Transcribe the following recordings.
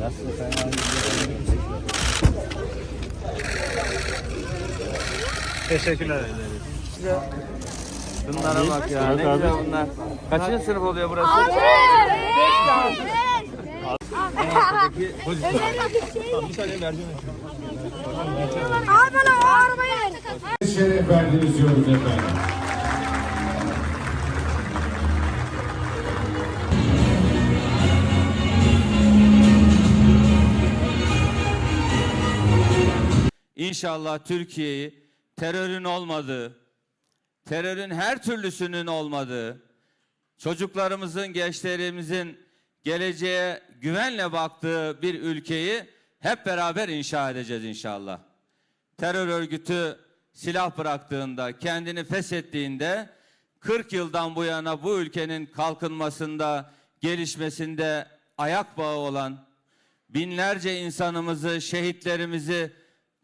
Nasıl efendim? Teşekkürler. Bunlara bak ya ne güzel bunlar. Kaçıncı sınıf oluyor burası? Altı. Abi bana o arabayı. Şeref verdiniz diyoruz efendim. İnşallah Türkiye'yi terörün olmadığı, terörün her türlüsünün olmadığı, çocuklarımızın, gençlerimizin geleceğe güvenle baktığı bir ülkeyi hep beraber inşa edeceğiz inşallah. Terör örgütü silah bıraktığında, kendini feshettiğinde 40 yıldan bu yana bu ülkenin kalkınmasında, gelişmesinde ayak bağı olan binlerce insanımızı, şehitlerimizi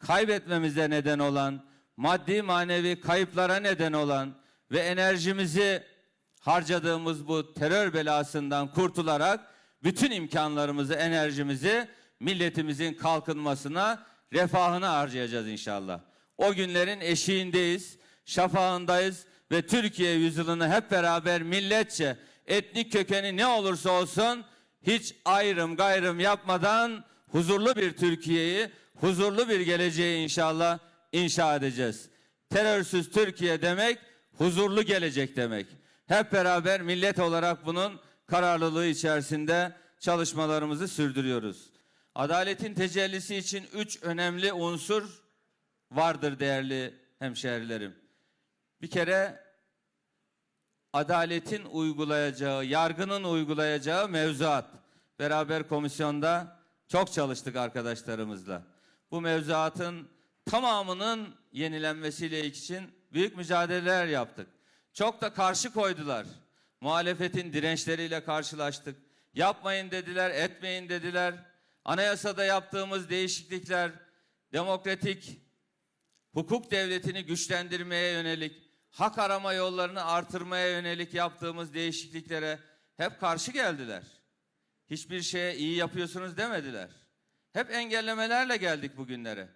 kaybetmemize neden olan, maddi manevi kayıplara neden olan ve enerjimizi harcadığımız bu terör belasından kurtularak bütün imkanlarımızı, enerjimizi milletimizin kalkınmasına, refahına harcayacağız inşallah. O günlerin eşiğindeyiz, şafağındayız ve Türkiye yüzyılını hep beraber milletçe, etnik kökeni ne olursa olsun hiç ayrım gayrım yapmadan huzurlu bir Türkiye'yi, huzurlu bir geleceği inşallah inşa edeceğiz. Terörsüz Türkiye demek huzurlu gelecek demek. Hep beraber millet olarak bunun kararlılığı içerisinde çalışmalarımızı sürdürüyoruz. Adaletin tecellisi için üç önemli unsur vardır değerli hemşehrilerim. Bir kere adaletin uygulayacağı, yargının uygulayacağı mevzuat. Beraber komisyonda çok çalıştık arkadaşlarımızla. Bu mevzuatın tamamının yenilenmesiyle için büyük mücadeleler yaptık. Çok da karşı koydular. Muhalefetin dirençleriyle karşılaştık. Yapmayın dediler, etmeyin dediler. Anayasada yaptığımız değişiklikler demokratik hukuk devletini güçlendirmeye yönelik, hak arama yollarını artırmaya yönelik yaptığımız değişikliklere hep karşı geldiler. Hiçbir şeye iyi yapıyorsunuz demediler. Hep engellemelerle geldik bugünlere.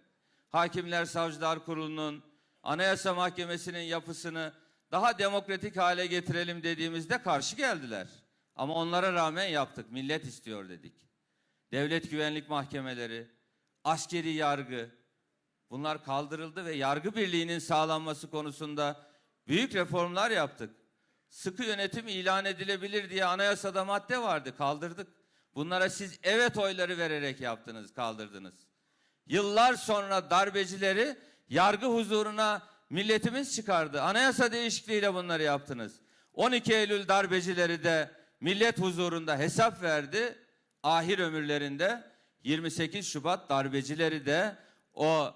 Hakimler Savcılar Kurulu'nun, Anayasa Mahkemesi'nin yapısını daha demokratik hale getirelim dediğimizde karşı geldiler. Ama onlara rağmen yaptık. Millet istiyor dedik. Devlet güvenlik mahkemeleri, askeri yargı, Bunlar kaldırıldı ve yargı birliğinin sağlanması konusunda büyük reformlar yaptık. Sıkı yönetim ilan edilebilir diye anayasada madde vardı, kaldırdık. Bunlara siz evet oyları vererek yaptınız, kaldırdınız. Yıllar sonra darbecileri yargı huzuruna milletimiz çıkardı. Anayasa değişikliğiyle bunları yaptınız. 12 Eylül darbecileri de millet huzurunda hesap verdi. Ahir ömürlerinde 28 Şubat darbecileri de o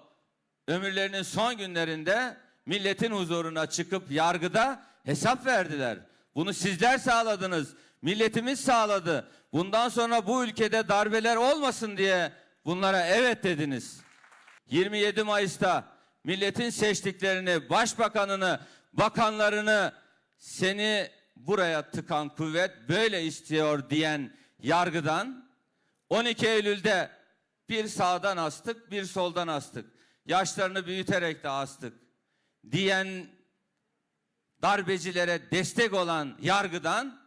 ömürlerinin son günlerinde milletin huzuruna çıkıp yargıda hesap verdiler. Bunu sizler sağladınız. Milletimiz sağladı. Bundan sonra bu ülkede darbeler olmasın diye bunlara evet dediniz. 27 Mayıs'ta milletin seçtiklerini, başbakanını, bakanlarını seni buraya tıkan kuvvet böyle istiyor diyen yargıdan 12 Eylül'de bir sağdan astık, bir soldan astık. Yaşlarını büyüterek de astık. Diyen darbecilere destek olan yargıdan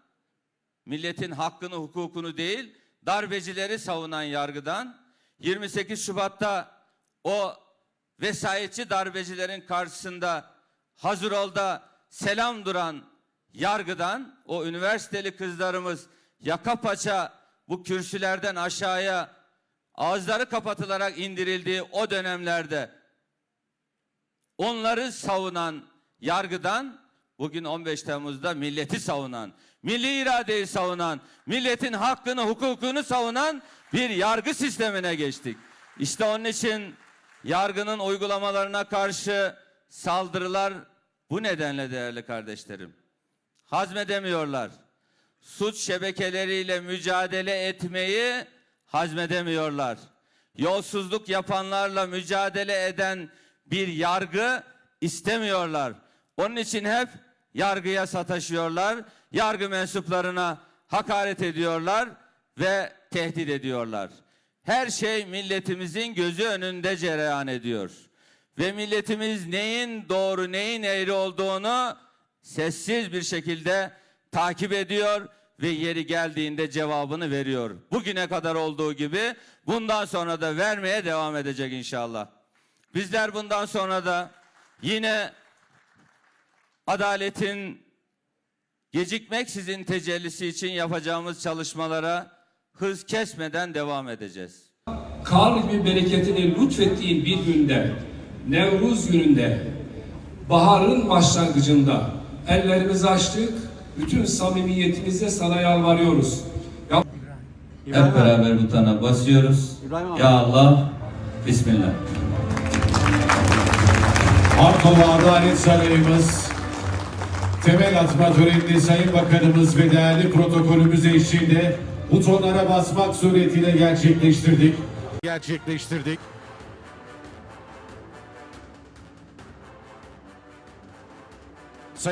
milletin hakkını, hukukunu değil, darbecileri savunan yargıdan 28 Şubat'ta o vesayetçi darbecilerin karşısında hazır ol da selam duran yargıdan o üniversiteli kızlarımız yaka paça bu kürsülerden aşağıya ağızları kapatılarak indirildiği o dönemlerde onları savunan yargıdan bugün 15 Temmuz'da milleti savunan, milli iradeyi savunan, milletin hakkını, hukukunu savunan bir yargı sistemine geçtik. İşte onun için yargının uygulamalarına karşı saldırılar bu nedenle değerli kardeşlerim. Hazmedemiyorlar. Suç şebekeleriyle mücadele etmeyi hazmedemiyorlar. Yolsuzluk yapanlarla mücadele eden bir yargı istemiyorlar. Onun için hep yargıya sataşıyorlar. Yargı mensuplarına hakaret ediyorlar ve tehdit ediyorlar. Her şey milletimizin gözü önünde cereyan ediyor. ve milletimiz neyin doğru neyin eğri olduğunu sessiz bir şekilde takip ediyor ve yeri geldiğinde cevabını veriyor. Bugüne kadar olduğu gibi bundan sonra da vermeye devam edecek inşallah. Bizler bundan sonra da yine adaletin gecikmeksizin tecellisi için yapacağımız çalışmalara hız kesmeden devam edeceğiz. kar gibi bereketini lütfettiğin bir günde, Nevruz gününde, baharın başlangıcında ellerimizi açtık, bütün samimiyetimizle sana yalvarıyoruz. Ya Hep beraber butona basıyoruz. Ya Allah, Bismillah. Arkova Adalet Sarayımız temel atma törenini Sayın Bakanımız ve değerli protokolümüz eşliğinde butonlara basmak suretiyle gerçekleştirdik. Gerçekleştirdik.